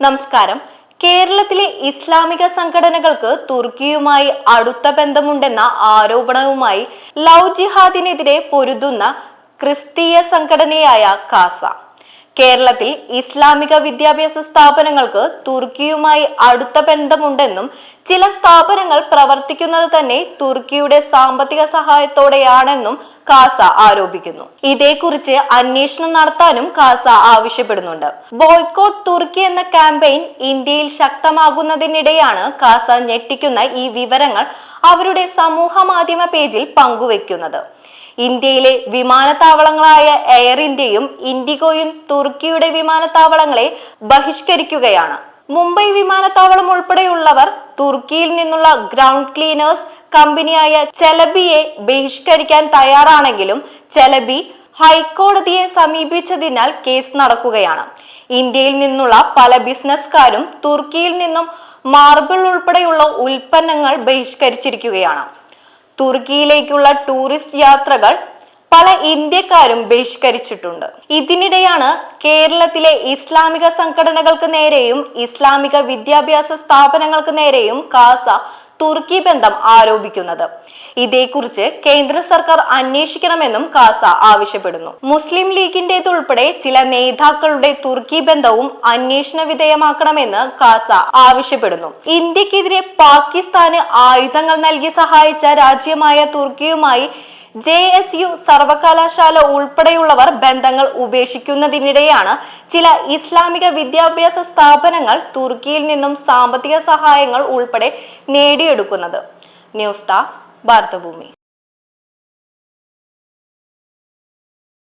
നമസ്കാരം. കേരളത്തിലെ ഇസ്ലാമിക സംഘടനകൾക്ക് തുർക്കിയുമായി അടുത്ത ബന്ധമുണ്ടെന്ന ആരോപണവുമായി ലവ് ജിഹാദിനെതിരെ പൊരുതുന്ന ക്രിസ്തീയ സംഘടനയായ കാസ കേരളത്തിൽ ഇസ്ലാമിക വിദ്യാഭ്യാസ സ്ഥാപനങ്ങൾക്ക് തുർക്കിയുമായി അടുത്ത ബന്ധമുണ്ടെന്നും ചില സ്ഥാപനങ്ങൾ പ്രവർത്തിക്കുന്നത് തന്നെ തുർക്കിയുടെ സാമ്പത്തിക സഹായത്തോടെയാണെന്നും കാസ ആരോപിക്കുന്നു. ഇതേക്കുറിച്ച് അന്വേഷണം നടത്താനും കാസ ആവശ്യപ്പെടുന്നുണ്ട്. ബോയ്ക്കോട്ട് തുർക്കി എന്ന ക്യാമ്പയിൻ ഇന്ത്യയിൽ ശക്തമാകുന്നതിനിടെയാണ് കാസ ഞെട്ടിക്കുന്ന ഈ വിവരങ്ങൾ അവരുടെ സമൂഹ മാധ്യമ പേജിൽ പങ്കുവെക്കുന്നത് ഇന്ത്യയിലെ വിമാനത്താവളങ്ങളായ എയർ ഇന്ത്യയും ഇൻഡിഗോയും തുർക്കിയുടെ വിമാനത്താവളങ്ങളെ ബഹിഷ്കരിക്കുകയാണ്. മുംബൈ വിമാനത്താവളം ഉൾപ്പെടെയുള്ളവർ തുർക്കിയിൽ നിന്നുള്ള ഗ്രൗണ്ട് ക്ലീനേഴ്സ് കമ്പനിയായ ചെലബിയെ ബഹിഷ്കരിക്കാൻ തയ്യാറാണെങ്കിലും ചെലബി ഹൈക്കോടതിയെ സമീപിച്ചതിനാൽ കേസ് നടക്കുകയാണ്. ഇന്ത്യയിൽ നിന്നുള്ള പല ബിസിനസ്സുകാരും തുർക്കിയിൽ നിന്നും മാർബിൾ ഉൾപ്പെടെയുള്ള ഉൽപ്പന്നങ്ങൾ ബഹിഷ്കരിച്ചിരിക്കുകയാണ്. തുർക്കിയിലേക്കുള്ള ടൂറിസ്റ്റ് യാത്രകൾ പല ഇന്ത്യക്കാരും ബഹിഷ്കരിച്ചിട്ടുണ്ട്. ഇതിനിടെയാണ് കേരളത്തിലെ ഇസ്ലാമിക സംഘടനകൾക്ക് നേരെയും ഇസ്ലാമിക വിദ്യാഭ്യാസ സ്ഥാപനങ്ങൾക്ക് നേരെയും കാസ തുർക്കി ബന്ധം ആരോപിക്കുന്നത്. ഇതേക്കുറിച്ച് കേന്ദ്ര സർക്കാർ അന്വേഷിക്കണമെന്നും കാസ ആവശ്യപ്പെടുന്നു. മുസ്ലിം ലീഗിന്റേതുൾപ്പെടെ ചില നേതാക്കളുടെ തുർക്കി ബന്ധവും അന്വേഷണ വിധേയമാക്കണമെന്ന് കാസ ആവശ്യപ്പെടുന്നു. ഇന്ത്യക്കെതിരെ പാകിസ്ഥാന് ആയുധങ്ങൾ നൽകി സഹായിച്ച രാജ്യമായ തുർക്കിയുമായി ജെ എസ് യു സർവകലാശാല ഉൾപ്പെടെയുള്ളവർ ബന്ധങ്ങൾ ഉപേക്ഷിക്കുന്നതിനിടെയാണ് ചില ഇസ്ലാമിക വിദ്യാഭ്യാസ സ്ഥാപനങ്ങൾ തുർക്കിയിൽ നിന്നും സാമ്പത്തിക സഹായങ്ങൾ ഉൾപ്പെടെ നേടിയെടുക്കുന്നത്. ന്യൂസ് ഡാസ് ഭാരതഭൂമി